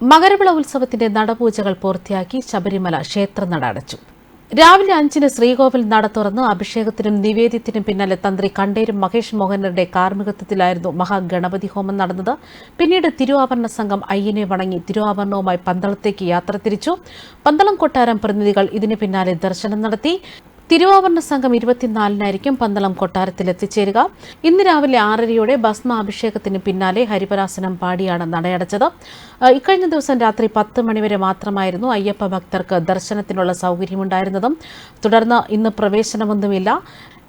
മകരവിള ഉത്സവത്തിന്റെ നടപൂജകൾ പൂർത്തിയാക്കി ശബരിമല ക്ഷേത്രനട അടച്ചു. രാവിലെ അഞ്ചിന് ശ്രീകോവിൽ നട തുറന്ന് അഭിഷേകത്തിനും നിവേദ്യത്തിനും പിന്നാലെ തന്ത്രി കണ്ടേരും മഹേഷ് മോഹനരുടെ കാർമ്മികത്വത്തിലായിരുന്നു മഹാഗണപതി ഹോമം നടന്നത്. പിന്നീട് തിരുവാഭരണ സംഘം അയ്യനെ വണങ്ങി തിരുവാഭരണവുമായി പന്തളത്തേക്ക് യാത്ര തിരിച്ചു. പന്തളം കൊട്ടാരം പ്രതിനിധികൾ ഇതിന് പിന്നാലെ ദർശനം നടത്തി. തിരുവാഭരണ സംഘം ഇരുപത്തിനാലിനായിരിക്കും പന്തളം കൊട്ടാരത്തിൽ എത്തിച്ചേരുക ഇന്ന് രാവിലെ ആറരയോടെ ഭസ്മാഭിഷേകത്തിന് പിന്നാലെ ഹരിപരാസനം പാടിയാണ് നടയടച്ചത്. ഇക്കഴിഞ്ഞ ദിവസം രാത്രി പത്ത് മണിവരെ മാത്രമായിരുന്നു അയ്യപ്പ ഭക്തർക്ക് ദർശനത്തിനുള്ള സൗകര്യമുണ്ടായിരുന്നതും. തുടർന്ന് ഇന്ന് പ്രവേശനമൊന്നുമില്ല.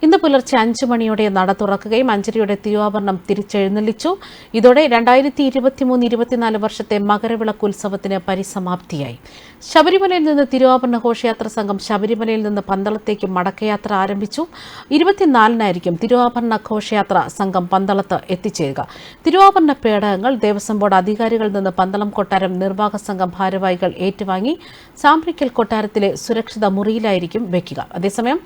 ഇന്ന് പുലർച്ചെ അഞ്ചു മണിയോടെ നട തുറക്കുകയും അഞ്ചരയോടെ തിരുവാഭരണം തിരിച്ചെഴുന്നള്ളിച്ചു. ഇതോടെ രണ്ടായിരത്തി ഇരുപത്തിമൂന്ന് ഇരുപത്തിനാല് വർഷത്തെ മകരവിളക്ക് ഉത്സവത്തിന് പരിസമാപ്തിയായി. ശബരിമലയിൽ നിന്ന് തിരുവാഭരണ ഘോഷയാത്ര സംഘം ശബരിമലയിൽ നിന്ന് പന്തളത്തേക്ക് മടക്കയാത്ര ആരംഭിച്ചു. ഇരുപത്തിനാലിനായിരിക്കും തിരുവാഭരണ ഘോഷയാത്ര സംഘം പന്തളത്ത് എത്തിച്ചേരുക. തിരുവാഭരണ പേടകങ്ങൾ ദേവസ്വം ബോർഡ് അധികാരികളിൽ നിന്ന് പന്തളം കൊട്ടാരം നിർവാഹക സംഘം ഭാരവാഹികൾ ഏറ്റുവാങ്ങി സാമ്പ്രിക്കൽ കൊട്ടാരത്തിലെ സുരക്ഷിത മുറിയിലായിരിക്കും വെക്കുക. അതേസമയം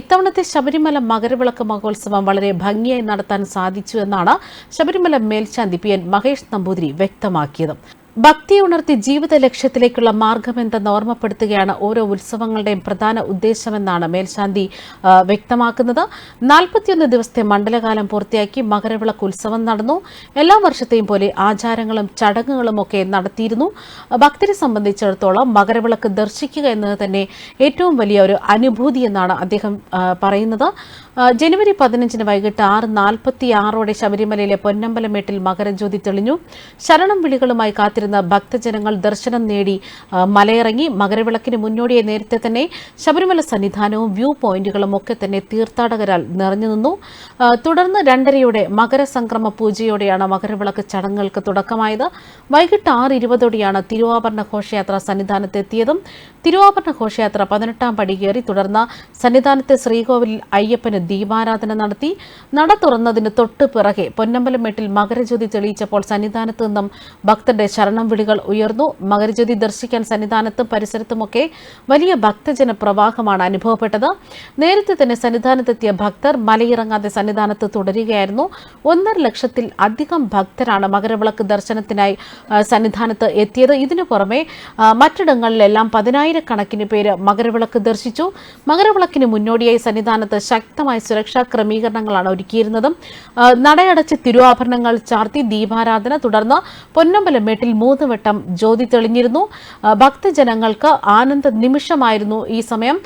ഇത്തവണത്തെ ശബരിമല മകരവിളക്ക് മഹോത്സവം വളരെ ഭംഗിയായി നടത്താൻ സാധിച്ചു എന്നാണ് ശബരിമല മേൽശാന്തി പി എൻ മഹേഷ് നമ്പൂതിരി വ്യക്തമാക്കിയത്. ഭക്തിയെ ഉണർത്തി ജീവിത ലക്ഷ്യത്തിലേക്കുള്ള മാർഗമെന്തെന്ന് ഓർമ്മപ്പെടുത്തുകയാണ് ഓരോ ഉത്സവങ്ങളുടെയും പ്രധാന ഉദ്ദേശമെന്നാണ് മേൽശാന്തി വ്യക്തമാക്കുന്നത്. നാൽപ്പത്തിയൊന്ന് ദിവസത്തെ മണ്ഡലകാലം പൂർത്തിയാക്കി മകരവിളക്ക് ഉത്സവം നടന്നു. എല്ലാ വർഷത്തെയും പോലെ ആചാരങ്ങളും ചടങ്ങുകളും ഒക്കെ നടത്തിയിരുന്നു. ഭക്തരെ സംബന്ധിച്ചിടത്തോളം മകരവിളക്ക് ദർശിക്കുക എന്നത് തന്നെ ഏറ്റവും വലിയ ഒരു അനുഭൂതി എന്നാണ് അദ്ദേഹം പറയുന്നത്. ജനുവരി പതിനഞ്ചിന് വൈകിട്ട് ആറ് നാൽപ്പത്തി ആറോടെ ശബരിമലയിലെ പൊന്നമ്പലമേട്ടിൽ മകരജ്യോതി തെളിഞ്ഞു. ശരണം വിളികളുമായി കാത്തിരുന്ന ഭക്തജനങ്ങൾ ദർശനം നേടി മലയിറങ്ങി മകരവിളക്കിന് മുന്നോടിയെ നേരത്തെ തന്നെ ശബരിമല സന്നിധാനവും വ്യൂ പോയിന്റുകളും ഒക്കെ തന്നെ തീർത്ഥാടകരാൽ നിറഞ്ഞു നിന്നു. തുടർന്ന് രണ്ടരയോടെ മകരസംക്രമ പൂജയോടെയാണ് മകരവിളക്ക് ചടങ്ങുകൾക്ക് തുടക്കമായത്. വൈകിട്ട് ആറ് ഇരുപതോടെയാണ് തിരുവാഭരണ ഘോഷയാത്ര സന്നിധാനത്തെത്തിയതും തിരുവാഭരണ ഘോഷയാത്ര പതിനെട്ടാം പടി കയറി തുടർന്ന് സന്നിധാനത്തെ ശ്രീകോവിലിൽ അയ്യപ്പന് ദീപാരാധന നടത്തി. നട തുറന്നതിന് തൊട്ട് പിറകെ പൊന്നമ്പലമേട്ടിൽ മകരജ്യോതി തെളിയിച്ചപ്പോൾ സന്നിധാനത്ത് നിന്നും ഭക്തരുടെ ശരണം വിളികൾ ഉയർന്നു. മകരജ്യോതി ദർശിക്കാൻ സന്നിധാനത്തും പരിസരത്തുമൊക്കെ വലിയ ഭക്തജന പ്രവാഹമാണ് അനുഭവപ്പെട്ടത്. നേരത്തെ തന്നെ സന്നിധാനത്തെത്തിയ ഭക്തർ മലയിറങ്ങാതെ സന്നിധാനത്ത് തുടരുകയായിരുന്നു. ഒന്നര ലക്ഷത്തിൽ അധികം ഭക്തരാണ് മകരവിളക്ക് ദർശനത്തിനായി സന്നിധാനത്ത് എത്തിയത്. ഇതിനു പുറമെ മറ്റിടങ്ങളിലെല്ലാം പതിനായിരക്കണക്കിന് പേര് മകരവിളക്ക് ദർശിച്ചു. മകരവിളക്കിന് മുന്നോടിയായി സന്നിധാനത്ത് ശക്തമായ സുരക്ഷാ ക്രമീകരണങ്ങളാണ് ഒരുക്കിയിരുന്നതും. നടയടച്ച് തിരുവാഭരണങ്ങൾ ചാർത്തി ദീപാരാധന തുടർന്ന് പൊന്നമ്പലമേട്ടിൽ മൂന്ന് വട്ടം ജ്യോതി തെളിഞ്ഞിരുന്നു. ഭക്തജനങ്ങൾക്ക് ആനന്ദ നിമിഷമായിരുന്നു ഈ സമയം.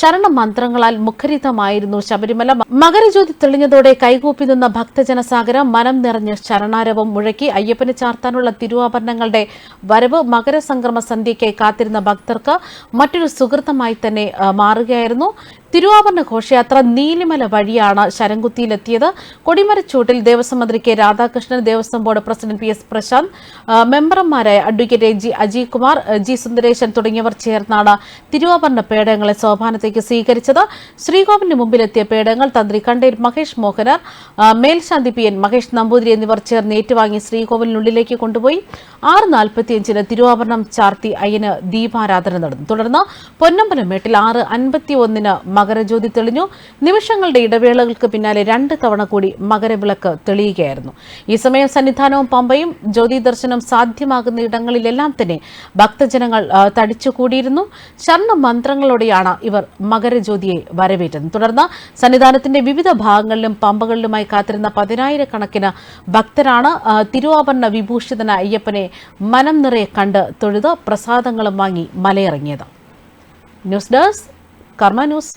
ശരണ മന്ത്രങ്ങളാൽ മുഖരിതമായിരുന്നു ശബരിമല. മകരജ്യോതി തെളിഞ്ഞതോടെ കൈകൂപ്പി നിന്ന ഭക്തജനസാഗരം മനം നിറഞ്ഞ് ശരണാരവം മുഴക്കി അയ്യപ്പനെ ചാർത്താനുള്ള തിരുവാഭരണങ്ങളുടെ വരവ് മകരസംക്രമ സന്ധ്യയ്ക്ക് കാത്തിരുന്ന ഭക്തർക്ക് മറ്റൊരു സുഹൃത്തമായി തന്നെ മാറുകയായിരുന്നു. തിരുവാഭരണ ഘോഷയാത്ര നീലിമല വഴിയാണ് ശരംകുത്തിയിലെത്തിയത്. കൊടിമരച്ചൂട്ടിൽ ദേവസ്വം മന്ത്രി K Radhakrishnan Devaswom board president P S Prashanth മെമ്പർമാരായ advocate G Ajay Kumar G Sundaresan തുടങ്ങിയവർ ചേർന്നാണ് തിരുവാഭരണ പേടകങ്ങളെ സോപാനത്തേക്ക് സ്വീകരിച്ചത്. ശ്രീകോവിലിന് മുമ്പിലെത്തിയ പേടകങ്ങൾ തന്ത്രി കണ്ടേർ മഹേഷ് മോഹനർ മേൽശാന്തി പി എൻ മഹേഷ് നമ്പൂതിരി എന്നിവർ ചേർന്ന് ഏറ്റുവാങ്ങി ശ്രീകോവിലിനുള്ളിലേക്ക് കൊണ്ടുപോയി. ആറ് നാൽപ്പത്തിയഞ്ചിന് തിരുവാഭരണം ചാർത്തി അയ്യന് ദീപാരാധന നടന്നു. തുടർന്ന് പൊന്നമ്പലമേട്ടിൽ ആറ് അൻപത്തി ഒന്നിന് മകരജ്യോതി തെളിഞ്ഞു. നിമിഷങ്ങളുടെ ഇടവേളകൾക്ക് പിന്നാലെ രണ്ട് തവണ കൂടി മകരവിളക്ക് തെളിയുകയായിരുന്നു. ഈ സമയം സന്നിധാനവും പമ്പയും ജ്യോതി ദർശനം സാധ്യമാകുന്ന ഇടങ്ങളിലെല്ലാം തന്നെ ഭക്തജനങ്ങൾ തടിച്ചുകൂടിയിരുന്നു ശരണ മന്ത്രങ്ങളോടെയാണ് ഇവർ മകരജ്യോതിയെ വരവേറ്റത്. തുടർന്ന് സന്നിധാനത്തിന്റെ വിവിധ ഭാഗങ്ങളിലും പമ്പകളിലുമായി കാത്തിരുന്ന പതിനായിരക്കണക്കിന് ഭക്തരാണ് തിരുവാഭരണ വിഭൂഷിതന അയ്യപ്പനെ മനം നിറയെ കണ്ട് തൊഴുത് പ്രസാദങ്ങളും വാങ്ങി മലയിറങ്ങിയത്. News desk Karma news.